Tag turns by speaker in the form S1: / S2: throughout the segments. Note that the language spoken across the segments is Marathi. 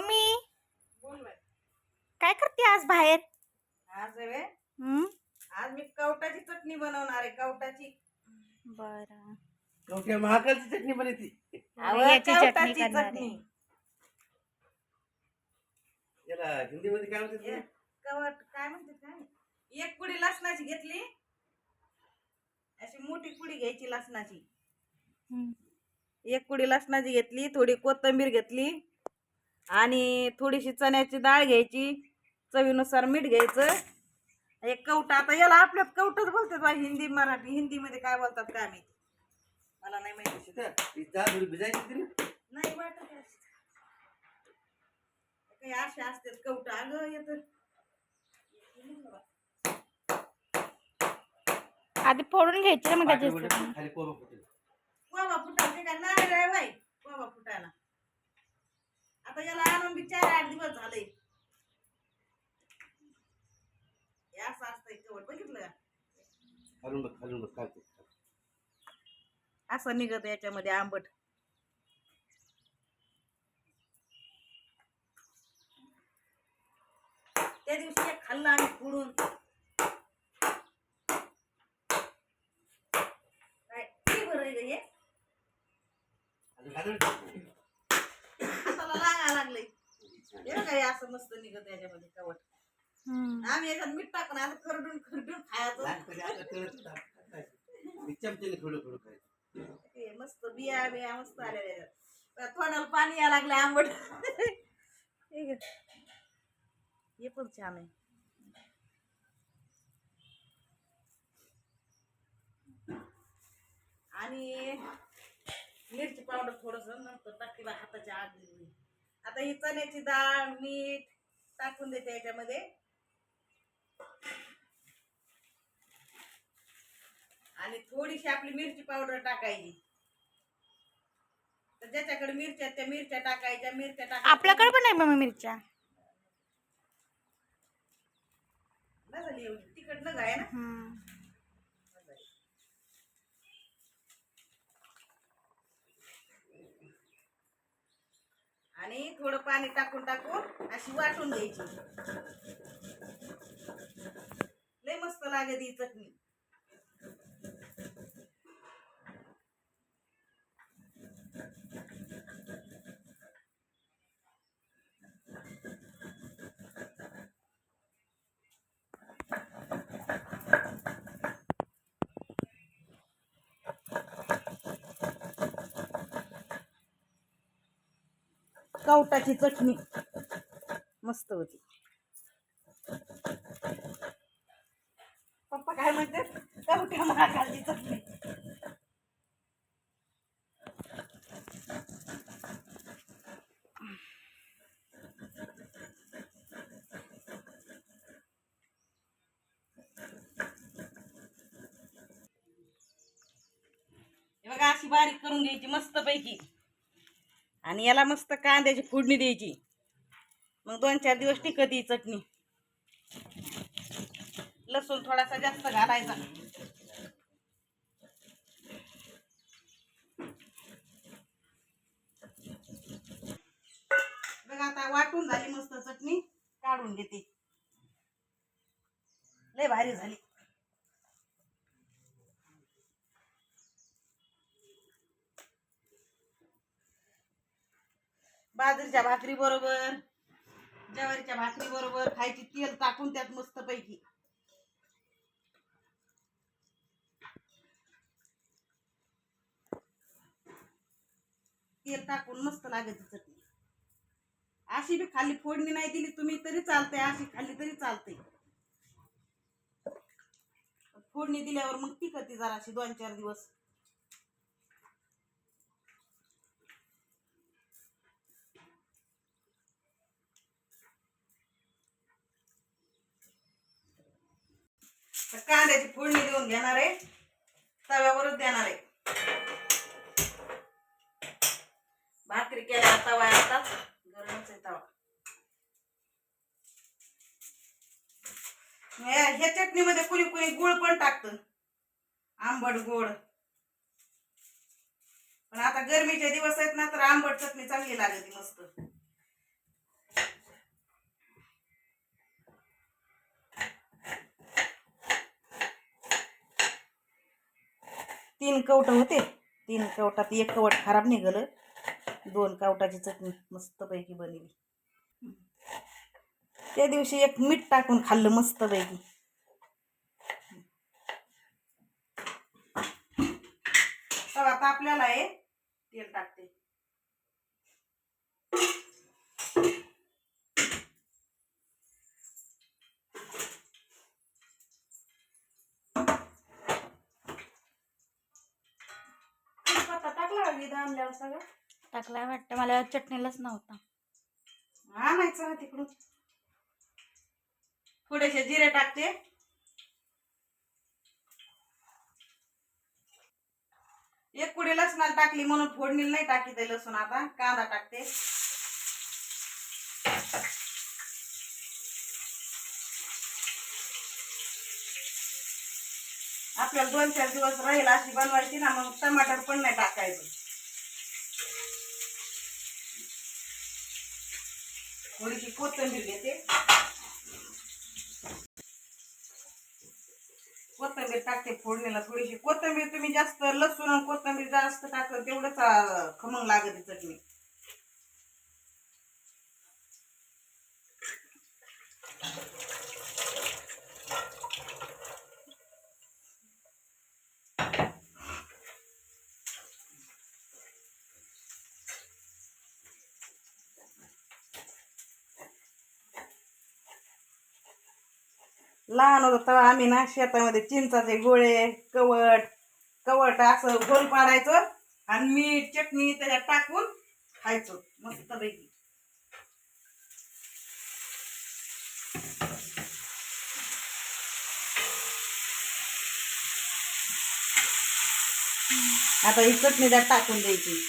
S1: मम्मी. काय करते आज बाहेर?
S2: आज
S1: हम्म?
S2: आज मी कवटाची चटणी बनवणार आहे कवटाची.
S1: बर.
S3: महाकालची चटणी बनवती.
S1: याची चटणी
S2: कवटाची
S1: करणार आहे.
S2: चटणी.
S3: याला हिंदीमध्ये काय म्हणतात
S2: कवट काय म्हणते काय एक कुडी लसणाची घेतली. अशी मोठी कुडी घ्यायची लसणाची.
S1: हम्म.
S2: एक कुडी लसणाची घेतली थोडी कोथिंबीर घेतली. आणि थोडीशी चण्याची डाळ घ्यायची चवीनुसार मीठ घ्यायचं. एक कवटा आता याला आपल्यात कवटच बोलतात बा हिंदी मराठी हिंदीमध्ये काय बोलतात काय माहिती? मला नाही माहिती नाही वाटत. काही असे असतात कवटा. अगं येत
S1: आधी फोडून घ्यायची ना मग त्याची
S2: काय नारळ आहे बाई. वावा फुटायला. आता याला आणून बी चार आठ दिवस झाले असं असतंय कवट बघितलं?
S3: खालून बघ खालून बघ.
S2: असं निघत याच्यामध्ये आंबट त्या दिवशी एक खाल्लं आम्ही फोडून काय किती बरं आहे गं हे
S3: आता घालून
S2: हाताला लागा लागलंय हे बघा हे असं मस्त निघत याच्यामध्ये कवट
S1: हम्म.
S2: आम्ही याच्यात मीठ टाकून आता खरडून खरडून
S3: लहानपणी आता कळत होतं, आता खायचं. मी चमच्याने थोडं थोडं खायचं.
S2: ते मस्त बिया बिया मस्त तोंडाला पाणी यायला लागलं आंबट हे घे. हे पण छान आहे. आणि मिरची पावडर थोडस नंतर टाकली हाताच्या आग गेली. आता ही चण्याची डाळ मीठ टाकून देते याच्यामध्ये. आणि थोडीशी आपली मिरची पावडर टाकायची. तर ज्याच्याकडे मिरच्या त्या मिरच्या टाकायच्या मिरच्या टाकायच्या.
S1: आपल्याकडे पण आहे मम्मी मिरच्या.
S2: नाही झाली एवढी तिखट न आहे ना?
S1: हम्म.
S2: आणि थोडं पाणी टाकून टाकून अशी वाटून द्यायची. लय मस्त लागत ही चटणी. गावटाची चटणी. मस्त होती. पप्पा काय म्हणते गावठ्या महाकालची चटणी. बघा अशी बारीक करून घ्यायची मस्त पैकी आणि याला मस्त कांद्याची फोडणी द्यायची. मग दोन चार दिवस टिकत ही चटणी. लसूण थोडासा जास्त घालायचा. बघा आता वाटून झाली मस्त चटणी. काढून घेते. लय भारी झाली. बाजरीच्या भाकरी बरोबर ज्वारीच्या भाकरी बरोबर खायची तेल टाकून त्यात मस्त पैकी तेल टाकून मस्त लागायची चटणी. अशी बी खाली फोडणी नाही दिली तुम्ही तरी चालते अशी खाल्ली तरी चालते फोडणी दिल्यावर मग टिकते जराशी दोन चार दिवस. तर कांद्याची फोडणी देऊन घेणार आहे. तव्यावरच देणार आहे. भाकरी केल्या तवा आहे गरमच आहे तवा. ह्या ह्या चटणीमध्ये कुणी कुणी गुळ पण टाकतं. आंबट गोड. पण आता गरमीचे दिवस आहेत ना तर आंबट चटणी चांगली लागते मस्त. तीन कवट होते. तीन कवटात एक कवट खराब निघालं. दोन कवटाची चटणी मस्तपैकी बनली. त्या दिवशी एक मीठ टाकून खाल्लं मस्तपैकी. आता आपल्याला आहे तेल टाकते. सगळं
S1: टाकलाय वाटतं. मला चटणीलाच नव्हता.
S2: आणायचं ना तिकडून. थोडेसे जिरे टाकते. एक कुडी लसणाला टाकली म्हणून फोडणीला नाही टाकी ते लसूण आता. कांदा टाकते. आपल्याला दोन चार दिवस राहील अशी बनवायची ना मग टमाटर पण नाही टाकायचं. थोडीशी कोथिंबीर घेते. कोथिंबीर टाकते फोडणीला थोडीशी. कोथिंबीर तुम्ही जास्त लसूण आणि कोथिंबीर जास्त टाकल तेवढंच अं, खमंग लागते चटणी. लहान होतो तेव्हा आम्ही ना शेतामध्ये चिंचाचे गोळे कवट कवट असं गोल पाडायचं आणि मीठ चटणी त्याच्यात टाकून खायचो मस्त पैकी आता ही चटणी त्यात टाकून द्यायची.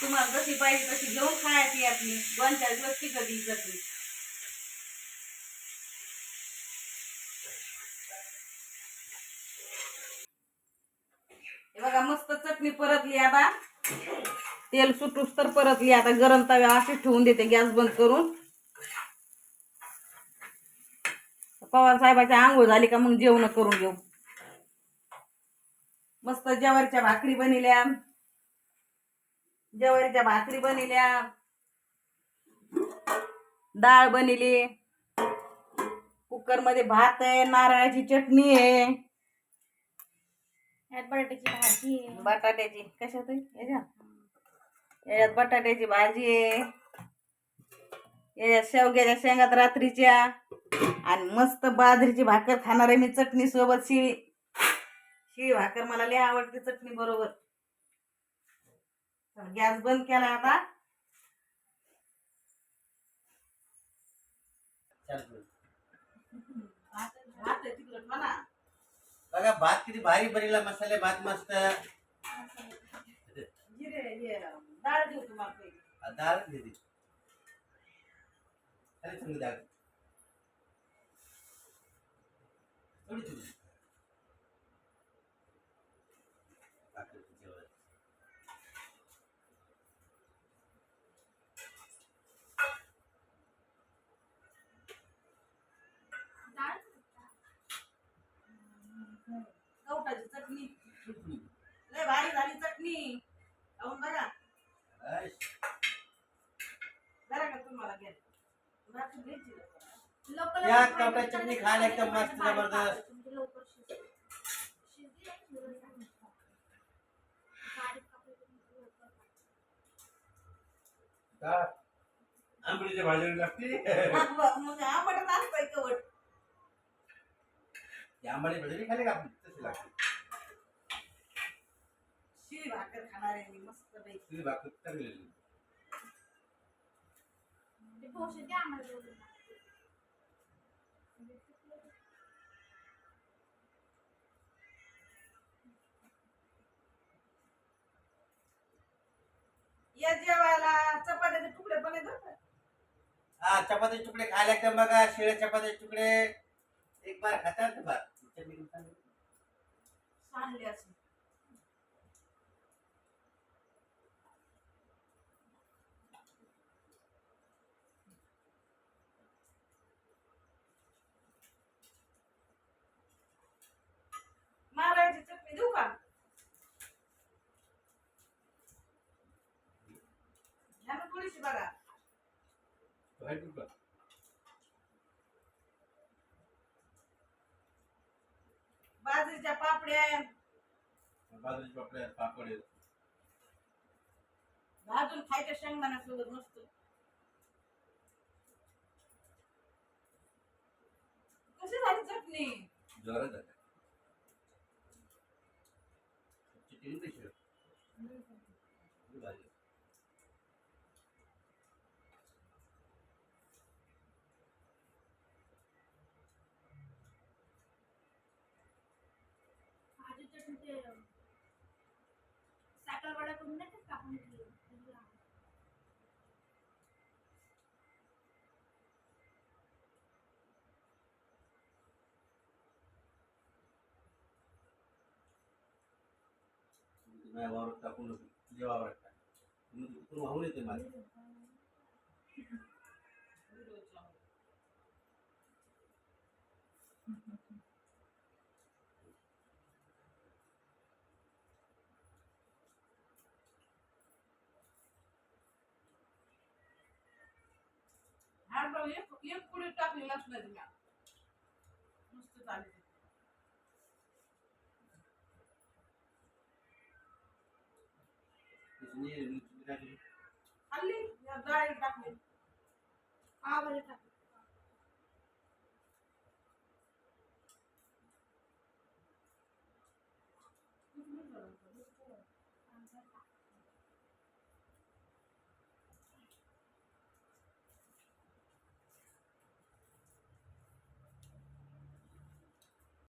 S2: तुम्हाला जशी पाहिजे तशी घेऊन खायची आपली दोन चार दिवस टिकत ही चटणी हे बघा मस्त चटणी परतली आता. तेल सुटूस तर परतली. आता गरम तव्या अशीच ठेवून देते गॅस बंद करून. पवार साहेबाची आंघोळ झाली का मग जेवण करून घेऊ. मस्त ज्वारीच्या भाकरी बनल्या. ज्वारीच्या भाकरी बनल्या. डाळ बनली. कुकरमध्ये भात आहे नारळाची चटणी आहे.
S1: यात बटाट्याची भाजी आहे.
S2: बटाट्याची कशात आहे? याच्यात याच्यात बटाट्याची भाजी आहे. याच्यात शेवग्याच्या शेंगात रात्रीच्या. आणि मस्त बाजरीची भाकर खाणार आहे मी चटणी सोबत शिळी शिळी भाकर मला लय आवडते चटणी बरोबर. गॅस बंद केला आता.
S3: बघा भात किती भारी बनला मसाले भात मस्त.
S2: डाळ देऊ तुम्हाला
S3: डाळ दिली अरे सांग डाळ. थोडी थोडी भाकरीची जेवण.
S2: कवटाची चटणी लय भारी बघा
S3: अश,
S2: जरा का तुम्हाला घ्या?
S3: या कवटाची चटणी खायला एकदम मस्त जबरदस्त. का? आंबडीच्या भाजीला लागते.
S2: मग आंबटच असतंय कवट.
S3: आंबाडी भाजी खाली का आपण? तशी लागते.
S2: शिळी भाकर खाणार आहे मी मस्त पैकी
S3: तुझी भाकर चांगली झाली.
S2: या जेवायला चपात्याचे तुकडे पण का?
S3: हा चपातीचे तुकडे खायला एकदम बघा शिळे चपातीचे तुकडे एक बार खातात पण चांगली.
S2: आणली नारळाची चटणी देऊ का थोडीशी बघा
S3: करू का?
S2: बाजरीच्या पापड्या
S3: पापड.
S2: भाजून खायच्या शेंगदाण्यासोबत मस्त कशी झाली चटणी
S3: जोरात आहे. चिकन कशी आहे? किती भारी आहे.
S4: भाजी चटणी ते साखरवाडा करून नाही का कापून घेतली
S3: माझ्या वावरात टाकून नको. तुझ्या वावरात टाक. तुम्ही तिकडून वाहून येते माझं
S2: एक एक पुढे टाकली नाही म्या नुसतं चालेल
S3: तशी नाही, मिरची टाकली.
S2: खाल्ली या डाळी टाकली
S4: हा बरं